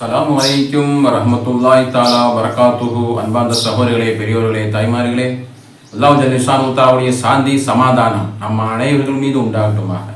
சலாம் வலைக்கும் ரஹமத்துல்லாய் தாலா வரகாத்துஹு அன்பார்ந்த சகோதரிகளே பெரியோர்களே தாய்மார்களே அல்லாஹ் ஜலிஷானுத்தாவுடைய சாந்தி சமாதானம் நம்ம அனைவர்கள் மீது உண்டாகட்டுமாக.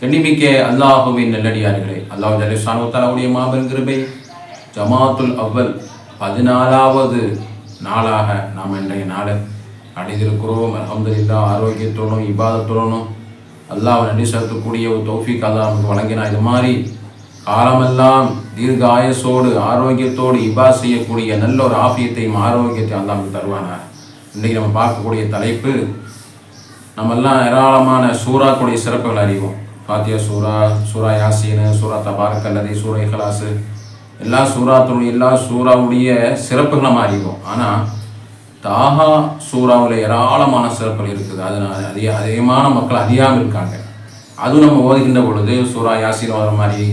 கண்ணிமிக்க அல்லாஹுவின் நல்லடியார்களே அல்லாஹ் ஜலிஷானுத்தாலாவுடைய மாபெரும் கிருபை ஜமாத்துல் அவ்வல் பதினாலாவது நாளாக நாம் இன்றைய நாளை அடைந்திருக்கிறோம். அல்ஹம்துலில்லாஹ் ஆரோக்கியத்துடனும் இபாதத்துடனும் அல்லாஹ் நன்றி செலுத்தக்கூடிய ஒரு தௌஃபீக் அல்லாஹ் நமக்கு வழங்கினா இது மாதிரி காலமெல்லாம் தீர்காயசோடு ஆரோக்கியத்தோடு இபா செய்யக்கூடிய நல்ல ஒரு ஆபியத்தையும் ஆரோக்கியத்தையும் அல்லாஹ் நமக்கு தருவானார் இன்றைக்கு நம்ம பார்க்கக்கூடிய தலைப்பு நம்மெல்லாம் ஏராளமான சூறாக்குடைய சிறப்புகள் அறிவோம். ஃபாத்தியா சூரா சூரா யாசீனு சூரா தபாரக் அல்லது சூரா இஹலாசு எல்லா சூறாத்துடைய எல்லா சூறாவுடைய சிறப்புகளை நம்ம அறிவோம். ஆனால் தாஹா சூறாவில் ஏராளமான சிறப்புகள் இருக்குது. அதனால் அதிக அதிகமான மக்கள் அறியாமல் இருக்காங்க அதுவும் நம்ம ஓதுகின்ற பொழுது சூறா யாசின் வர மாதிரி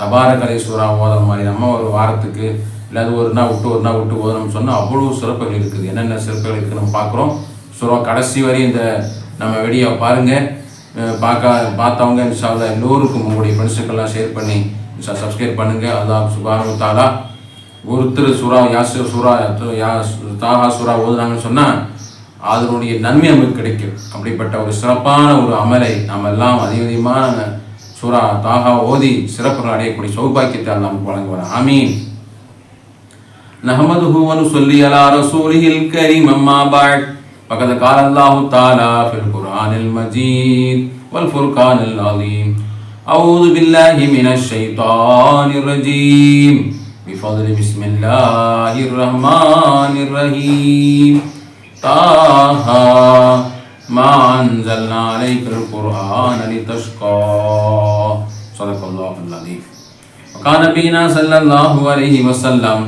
தபாரக்கலை சூறா ஓதுற மாதிரி நம்ம ஒரு வாரத்துக்கு இல்லாத ஒரு நாள் விட்டு ஒரு நாள் விட்டு ஓதணும்னு சொன்னால் அவ்வளோ சிறப்புகள் இருக்குது. என்னென்ன சிறப்புகள் இருக்குது நம்ம பார்க்குறோம். சூறா கடைசி வரை இந்த நம்ம வெடியை பாருங்கள் பார்க்க பார்த்தவங்க இன்ஷால்லா எல்லோருக்கும் உங்களுடைய ஃப்ரெண்ட்ஸுக்கெல்லாம் ஷேர் பண்ணி சப்ஸ்கிரைப் பண்ணுங்கள் அதான் சுபானு தாலா ஒருத்தர் சூறா யாசிர் சூறா யா தாகா சூறா ஓதுனாங்கன்னு சொன்னால் அதனுடைய நன்மை நமக்கு கிடைக்கும். அப்படிப்பட்ட ஒரு சிறப்பான ஒரு அமலை நாம் எல்லாம் அதிக அதிகமான சூறா தாஹா ஓதி சிறப்புகள் அடையக்கூடிய சௌபாக்கியத்தை அல்லாஹ் நமக்கு வழங்குவார் ஆமீன் نحمده ونصلي على رسوله الكريم أما بعد فقد قال الله تعالى في القرآن المجيد والفرقان العظيم أعوذ بالله من الشيطان الرجيم بفضل بسم الله الرحمن الرحيم طه ما أنزلنا عليك القرآن لتشقى صدق الله العظيم وكان نبينا صلى الله عليه وسلم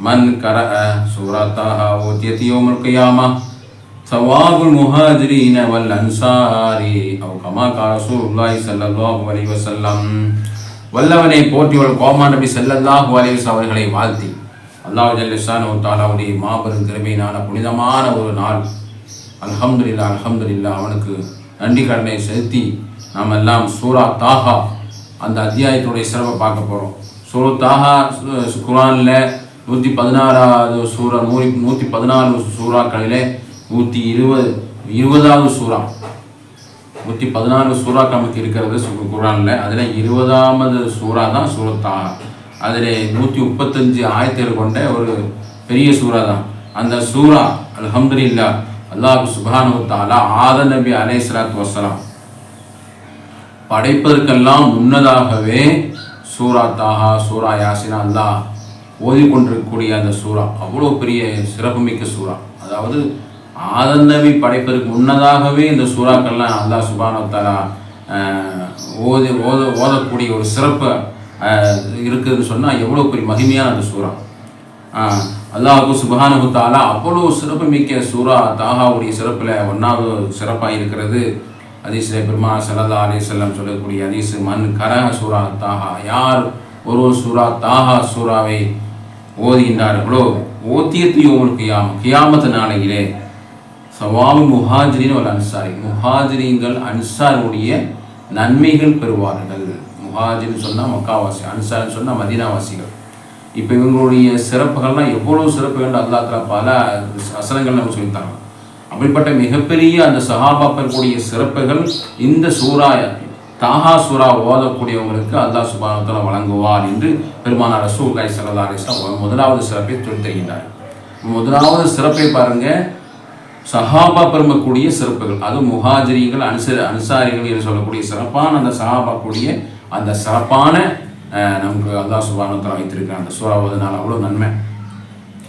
من قرأ سورتها أوتيت يوم القيامة ثواب المهاجرين والأنصار أو كما قال رسول الله صلى الله عليه وسلم வல்லவனை போற்றியவள் கோமா நபி ஸல்லல்லாஹு அலைஹி வஸல்லம் அவர்களை வாழ்த்தி அல்லாஹ் ஜல்லஷானு தாலாவுடைய மாபெரும் கிருபையினால புனிதமான ஒரு நாள் அல்ஹம்துலில்லா அல்ஹம்துலில்லா அவனுக்கு நன்றி கடனை செலுத்தி நாம் எல்லாம் சூரா தாஹா அந்த அத்தியாயத்துடைய சிறப்பை பார்க்க போகிறோம் சூரத் தாகா குரானில் நூற்றி பதினாறாவது சூறா நூறு நூற்றி பதினாறு சூறாக்களிலே நூற்றி இருபது இருபதாவது சூறா. நூற்றி பதினாறு சூறா நமக்கு இருக்கிறது சு- அதில் இருபதாமது சூறா தான் சூரத்தா அதில் நூற்றி முப்பத்தஞ்சு ஆயத்தில் கொண்ட ஒரு பெரிய சூறா தான். அந்த சூறா அல்ஹம்துலில்லா அல்லாஹ் சுபானு தாலா ஆத நபி அலைஹிஸ்ஸலாத்து வசலாம் படைப்பதற்கெல்லாம் முன்னதாகவே சூரா தாஹா சூரா யாசினா அல்லா ஓதிக்கொண்டிருக்கக்கூடிய அந்த சூரா அவ்வளோ பெரிய சிறப்புமிக்க சூரா. அதாவது ஆதந்தவி படைப்பதற்கு முன்னதாகவே இந்த சூறாக்கள்லாம் அல்லா சுபானத்தாலா ஓதி ஓத ஓதக்கூடிய ஒரு சிறப்பை இருக்குதுன்னு சொன்னால் எவ்வளோ பெரிய மகிமையான அந்த சூறா. ஆஹ், சுபஹானு தாலா தஆலா அவ்வளோ சிறப்புமிக்க சூரா தாஹாவுடைய சிறப்பில் ஒன்றாவது சிறப்பாக இருக்கிறது. ஹதீஸில் பெருமா சலதா அலி செல்லம் சொல்லக்கூடிய ஹதீஸ் மண் கர சூரா தாஹா யார் ஒரு சூரா தாஹா சூராவை ஓதுகின்றார்களோ ஓத்தியத்து யோமுல் கியாம் கியாமத்து நாளையிலே சவாமி முஹாஜிரின் ஒரு அன்சாரி முஹாஜிரிங்கள் அன்சாருடைய நன்மைகள் பெறுவார்கள். முஹாஜின்னு சொன்னால் மக்காவாசி அன்சார்னு சொன்னால் மதீனாவாசிகள். இப்போ இவங்களுடைய சிறப்புகள்லாம் எவ்வளோ சிறப்புகள் வேண்டும் தலா பல வசனங்கள் நம்ம சொல்லித்தாங்க அப்படிப்பட்ட மிகப்பெரிய அந்த சஹாபா பெறக்கூடிய சிறப்புகள் இந்த சூரா தாஹா சூரா ஓதக்கூடியவங்களுக்கு அல்லா சுபானத்தில் வழங்குவார் என்று பெருமானார் ரசூல்லாய் சல்லா அலிஸ்லாம் முதலாவது சிறப்பை சொல்லி முதலாவது சிறப்பை பாருங்க சஹாபா பெருமக்கூடிய சிறப்புகள் அது முஹாஜிரிகள் அன்சர அன்சாரிகள் என்று சொல்லக்கூடிய சிறப்பான அந்த சஹாபா கூடிய அந்த சிறப்பான நமக்கு அல்லா சுபானத்தில் வைத்திருக்கிற அந்த சூறா அவ்வளோ நன்மை.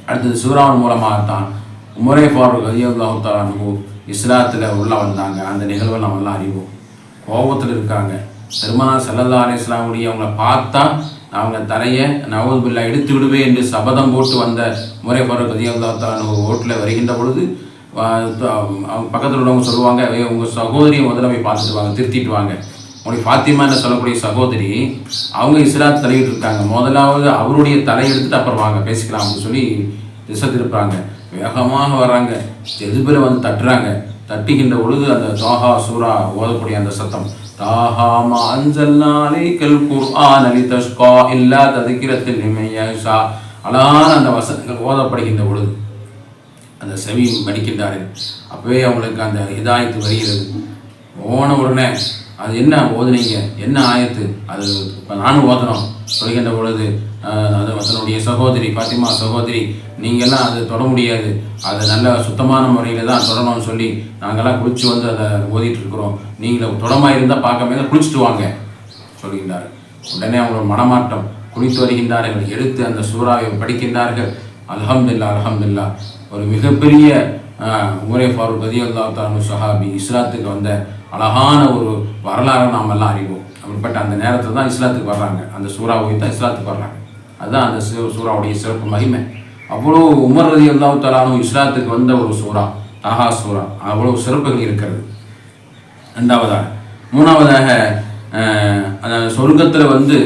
அடுத்தது சூறாவின் மூலமாகத்தான் உமரே ஃபாரூக் அலி அல்லாஹு இஸ்லாத்தில் உள்ள வந்தாங்க. அந்த நிகழ்வை நம்ம எல்லாம் அறிவோம். கோபத்தில் இருக்காங்க. பெருமானா சல்லல்லா அலி இஸ்லாமுடைய அவங்கள பார்த்தா அவங்க தலையை நவது பில்லா எடுத்து விடுவேன் என்று சபதம் போட்டு வந்த முறை ஃபாரூக் அலி அல்லா ஓட்டில் வருகின்ற பொழுது அவங்க பக்கத்தில் உள்ளவங்க சொல்லுவாங்க உங்கள் சகோதரியை முதல்ல போய் பார்த்துட்டு வாங்க திருத்திட்டு வாங்க. உங்களுடைய ஃபாத்திமா என்று சொல்லக்கூடிய சகோதரி அவங்க இஸ்லாத் தலையிட்டு இருக்காங்க முதலாவது அவருடைய தலையெடுத்துட்டு அப்புறம் வாங்க பேசிக்கலாம் அப்படின்னு சொல்லி திசை திருப்புறாங்க. வேகமாக வர்றாங்க. எதிர்பில் வந்து தட்டுறாங்க? தட்டுகின்ற பொழுது அந்த தாஹா சூரா ஓதக்கூடிய அந்த சத்தம் தாஹாமா அஞ்சல்னாலே கல் குர்ஆன் அலி தஷ்கா இல்லா ததுக்கிரத்தில் நிமையஷா அழகான அந்த வசனங்கள் ஓதப்படுகின்ற பொழுது அந்த செவி மடிக்கின்றார்கள். அப்பவே அவங்களுக்கு அந்த இதாயத்து வருகிறது. ஓன உடனே அது என்ன ஓதுனீங்க? என்ன ஆயத்து? அது இப்போ நானும் ஓதணும். சொல்கின்ற பொழுது அது அதனுடைய சகோதரி பாத்திமா சகோதரி நீங்கள்லாம் அது தொட முடியாது. அதை நல்ல சுத்தமான முறையில் தான் தொடணும்னு சொல்லி நாங்கள்லாம் குளிச்சு வந்து அதை ஓதிட்டு இருக்கிறோம் நீங்கள் தொடமாக இருந்தால் பார்க்காம குளிச்சுட்டு வாங்க சொல்கின்றார் உடனே அவங்களோட மனமாட்டம் குளித்து வருகின்றார்கள் எடுத்து அந்த சூறாவை படிக்கின்றார்கள். அலஹம்துல்லா அலஹம்துல்லா ஒரு மிகப்பெரிய ஆஹ், உமரே ஃபாரூக் ரதி சஹாபி இஸ்லாத்துக்கு வந்த அழகான ஒரு வரலாறை நாம் எல்லாம் அறிவோம். அப்படிப்பட்ட அந்த நேரத்தில் தான் இஸ்லாத்துக்கு வர்றாங்க. அந்த சூறாவை தான் இஸ்லாத்துக்கு வர்றாங்க. அதுதான் அந்த சூறாவுடைய சிறப்பு மகிமை. அவ்வளோ உமர் ரதி அல்லா தலானும் இஸ்லாத்துக்கு வந்த ஒரு சூறா தாஹா சூறா. அவ்வளோ சிறப்புகள் இருக்கிறது. ரெண்டாவதாக மூணாவதாக அந்த சொர்க்கத்தில் வந்து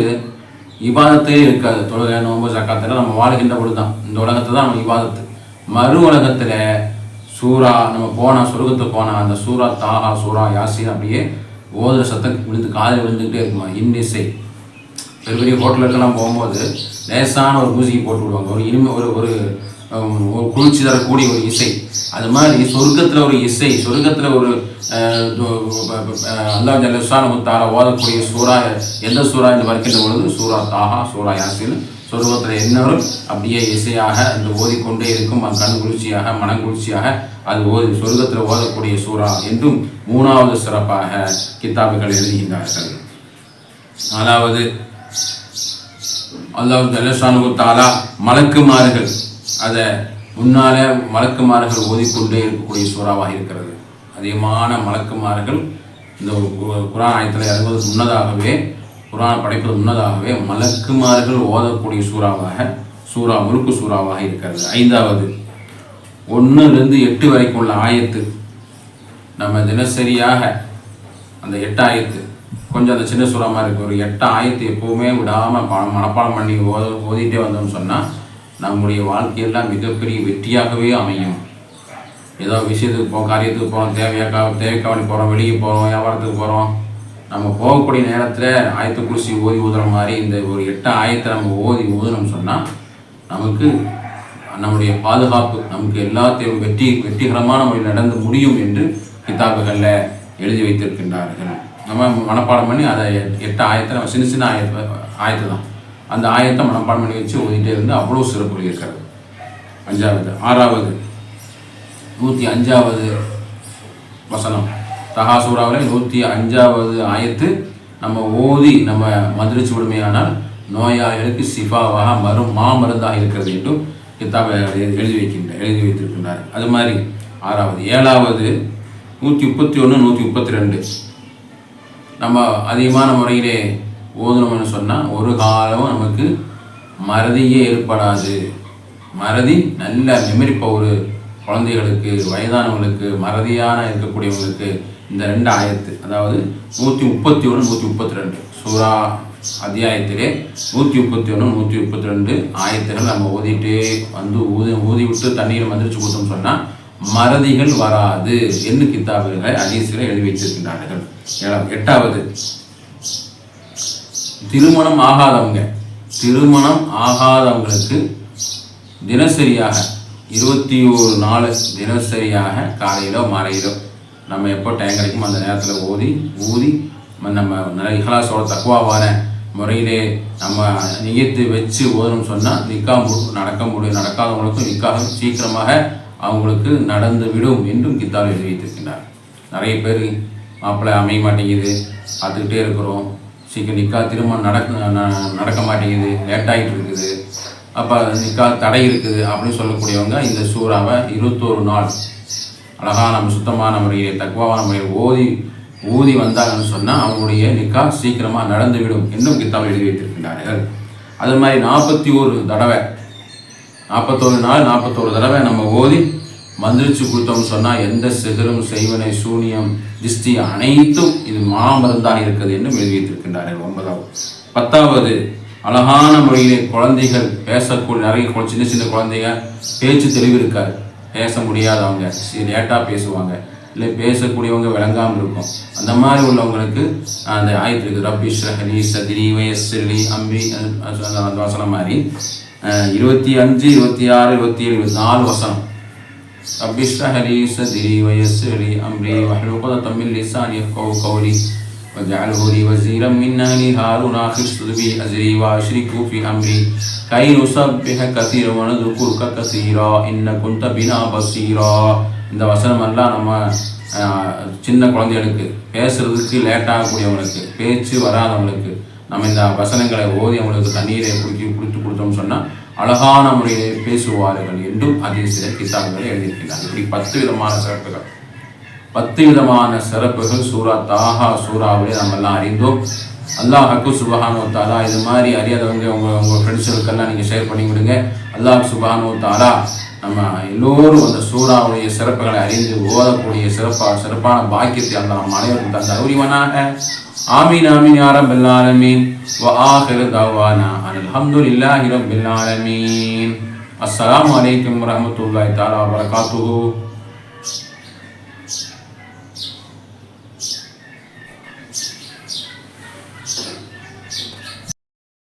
இபாதத்தே இருக்காது. தொழுகை நோம்பு சக்காத்தில் நம்ம வாழ்கின்ற பொழுது தான் இந்த உலகத்தை தான் நம்ம இபாதத்து. மறு உலகத்தில் சூறா நம்ம போனால் சொர்க்கத்துக்கு போனால் அந்த சூறா தாஹா சூறா யாசின் அப்படியே ஓதுற சத்தம் விழுந்து காதில் விழுந்துக்கிட்டே இருக்குமா? இன்னிசை பெரிய பெரிய ஹோட்டலுக்கெல்லாம் போகும்போது லேசான ஒரு மியூசிக் போட்டு விடுவாங்க. ஒரு இனிமை ஒரு ஒரு ஒரு குளிர்ச்சி தரக்கூடிய ஒரு இசை. அது மாதிரி சொர்க்கத்தில் ஒரு இசை சொர்க்கத்தில் ஒரு அல்லா து- ப- ஓதக்கூடிய சூறா எந்த சூறா என்று வருகின்ற பொழுது சூறா தாஹா சூறா யாசின். சொர்க்கத்தில் என்னவரும் அப்படியே இசையாக அந்த ஓதிக்கொண்டே இருக்கும். அது கண் குளிர்ச்சியாக மன குளிர்ச்சியாக அது ஓதி சொர்க்கத்தில் ஓதக்கூடிய சூறா என்றும் மூணாவது சிறப்பாக கித்தாபுகள் எழுதுகின்றார்கள். அதாவது அல்லாஹ் ஜலசானு தாலா மலக்குமார்கள். அதை முன்னால மலக்குமார்கள் ஓதிக்கொண்டே இருக்கக்கூடிய சூறாவாக இருக்கிறது. அதிகமான மலக்குமார்கள் இந்த குரான் ஆயத்தில் இறங்குவதற்கு முன்னதாகவே குரான் படைப்பதற்கு முன்னதாகவே மலக்குமார்கள் ஓதக்கூடிய சூறாவாக சூறா முறுக்கு சூறாவாக இருக்கிறது. ஐந்தாவது ஒன்றுலேருந்து எட்டு வரைக்கும் உள்ள ஆயத்து. நம்ம தினசரியாக அந்த எட்டு ஆயத்து கொஞ்சம் அந்த சின்ன சுரமாக இருக்குது ஒரு எட்டு ஆயத்தை எப்போவுமே விடாமல் பா மனப்பாடம் பண்ணி ஓத ஓதிட்டே வந்தோம்னு சொன்னால் நம்முடைய வாழ்க்கையெல்லாம் மிகப்பெரிய வெற்றியாகவே அமையும். ஏதோ விஷயத்துக்கு போகிறோம் காரியத்துக்கு போகிறோம் தேவையாக்கா தேவைக்காவணி போகிறோம் வெளியே போகிறோம் வியாபாரத்துக்கு போகிறோம் நம்ம போகக்கூடிய நேரத்தில் ஆயத்து குருசி ஓதி ஊதுற மாதிரி இந்த ஒரு எட்டு ஆயத்தை நம்ம ஓதி ஊதுனோம்னு சொன்னால் நமக்கு நம்முடைய பாதுகாப்பு நமக்கு எல்லாத்தையும் வெற்றி வெற்றிகரமான முறையில் நடந்து முடியும் என்று கித்தாபுகளில் எழுதி வைத்திருக்கின்றார்கள். நம்ம மனப்பாடம் பண்ணி அதை எட்டு ஆயத்தை நம்ம சின்ன சின்ன ஆயத்தை ஆயத்து தான். அந்த ஆயத்தை மனப்பாடம் பண்ணி வச்சு ஓதிட்டே இருந்து அவ்வளோ சிறப்புகள் இருக்கிறது. அஞ்சாவது ஆறாவது நூற்றி அஞ்சாவது வசனம். தகா சூறாவில் நூற்றி அஞ்சாவது ஆயத்து நம்ம ஓதி நம்ம மந்திரிச்சு விடுமையானால் நோயாளிகளுக்கு சிஃபாவாக மரும் மாமருந்தாக இருக்கிறது என்றும் கித்தாப எழுதி வைக்கின்ற எழுதி வைத்திருக்கின்றார். அது மாதிரி ஆறாவது ஏழாவது நூற்றி முப்பத்தி ஒன்று நூற்றி முப்பத்தி ரெண்டு. நம்ம அதிகமான முறையிலே ஓதணும்னு சொன்னால் ஒரு காலமும் நமக்கு மறதியே ஏற்படாது. மறதி நல்ல மெமரி பவர் குழந்தைகளுக்கு வயதானவங்களுக்கு மறதியான இருக்கக்கூடியவங்களுக்கு இந்த ரெண்டு ஆயத்து அதாவது நூற்றி முப்பத்தி ஒன்று நூற்றி முப்பத்தி ரெண்டு சூரா அத்தியாயத்திலே நூற்றி முப்பத்தி ஒன்று நூற்றி முப்பத்தி ரெண்டு ஆயத்தினர் நம்ம ஓதிட்டே வந்து ஊதி ஊதி விட்டு தண்ணீரை மந்திரிச்சு கொடுத்தோம்னு சொன்னால் மறதிகள் வராது என்று கித்தாபுகளை அதீசில் எழுதி வைத்திருக்கின்றார்கள். ஏழாவது எட்டாவது. திருமணம் ஆகாதவங்க. திருமணம் ஆகாதவங்களுக்கு தினசரியாக இருபத்தி ஒரு நாள் தினசரியாக காலையிலோ மாலையிலோ நம்ம எப்போ டைம் கிடைக்குமோ அந்த நேரத்தில் ஓதி ஊதி நம்ம நல்ல இஹலாசோட தக்குவாவான முறையிலே நம்ம நியத்து வச்சு ஓதணும்னு சொன்னால் நிக்கா நடக்க முடியும். நடக்காதவங்களுக்கும் நிக்காக சீக்கிரமாக அவங்களுக்கு நடந்து விடும் என்றும் கித்தால் எழுதி வைத்திருக்கின்றார் நிறைய பேர் மாப்பிள்ளை அமைய மாட்டேங்குது பார்த்துக்கிட்டே இருக்கிறோம். சீக்கிரம் நிக்கா திருமணம் நடக்க ந- நடக்க மாட்டேங்குது லேட்டாகிட்டு இருக்குது. அப்போ நிக்கா தடை இருக்குது அப்படின்னு சொல்லக்கூடியவங்க இந்த சூறாவை இருபத்தோரு நாள் அழகாக நம்ம சுத்தமான முறையில் தக்குவான முறையில் ஓதி ஊதி வந்தாங்கன்னு சொன்னால் அவங்களுடைய நிக்கா சீக்கிரமாக நடந்துவிடும் என்றும் கித்தாவை எழுதி வைத்திருக்கின்றார்கள். அது மாதிரி நாற்பத்தி ஒரு தடவை நாற்பத்தோரு நாள் நாற்பத்தோரு தடவை நம்ம ஓதி மந்திரிச்சு கொடுத்தோம்னு சொன்னால் எந்த சிகரும் செய்வனை சூனியம் திஷ்டி அனைத்தும் இது மாமருந்தாக இருக்குது என்று எழுதி வைத்திருக்கின்றார்கள் ஒன்பதாவது பத்தாவது அழகான முறையிலே குழந்தைகள் பேசக்கூடிய நிறைய சின்ன சின்ன குழந்தைங்க பேச்சு தெளிவு இருக்காது பேச முடியாதவங்க லேட்டாக பேசுவாங்க இல்லை பேசக்கூடியவங்க விளங்காமல் இருக்கும் அந்த மாதிரி உள்ளவங்களுக்கு அந்த ஆயத்து ரபி ரப்பி சதிரி வயஸ்லி அம்பி அந்த வசனம் மாதிரி இருபத்தி அஞ்சு இருபத்தி ஆறு இருபத்தி ஏழு இருபத்தி நாலு வசனம் رب اشرح لي صدري ويسر لي امري واحلل عقدة من لساني يفقهوا قولي واجعله لي وزيرا من اهلي هارون اخي اشدد به ازري واشركه في امري كي نسبحك كثيرا ونذكرك كثيرا ان كنت بنا بصيرا இந்த வசனம் எல்லாம் நம்ம அஹ், சின்ன குழந்தைகளுக்கு பேசுறதுக்கு லேட் ஆகக்கூடியவங்களுக்கு பேச்சு வராதவங்களுக்கு நம்ம இந்த வசனங்களை ஓதி அவங்களுக்கு தண்ணீரை குடிக்கி குடித்து கொடுத்தோம்னு சொன்னால் அழகான முறையிலே பேசுவார்கள் என்றும் அதில் சில கிதாபுகளை எழுதியிருக்கிறார் இப்படி பத்து விதமான சிறப்புகள். பத்து விதமான சிறப்புகள் சூரா தாஹா சூறாவிலே நம்ம எல்லாம் அறிந்தோம். அல்லாஹ் ஹக்கு சுபஹானோ தாலா இது மாதிரி அறியாதவங்க உங்கள் உங்கள் ஃப்ரெண்ட்ஸுகளுக்கெல்லாம் நீங்கள் ஷேர் பண்ணி விடுங்க அல்லாஹ் சுபஹானோ தாலா நம்ம எல்லோரும் அந்த சூறாவுடைய சிறப்புகளை அறிந்து ஓதக்கூடிய சிறப்பா சிறப்பான பாக்கியத்தை அந்த நம் அனைவரும் தந்த உரிவனாக ஆமீன் ஆமீன் யாரம் ரப்பல் ஆலமீன். வ ஆஹிரு தவானா அல்ஹம்துலில்லாஹி ரப்பில் ஆலமீன். அஸ்ஸலாமு அலைக்கும் வரஹ்மத்துல்லாஹி தஆலா வ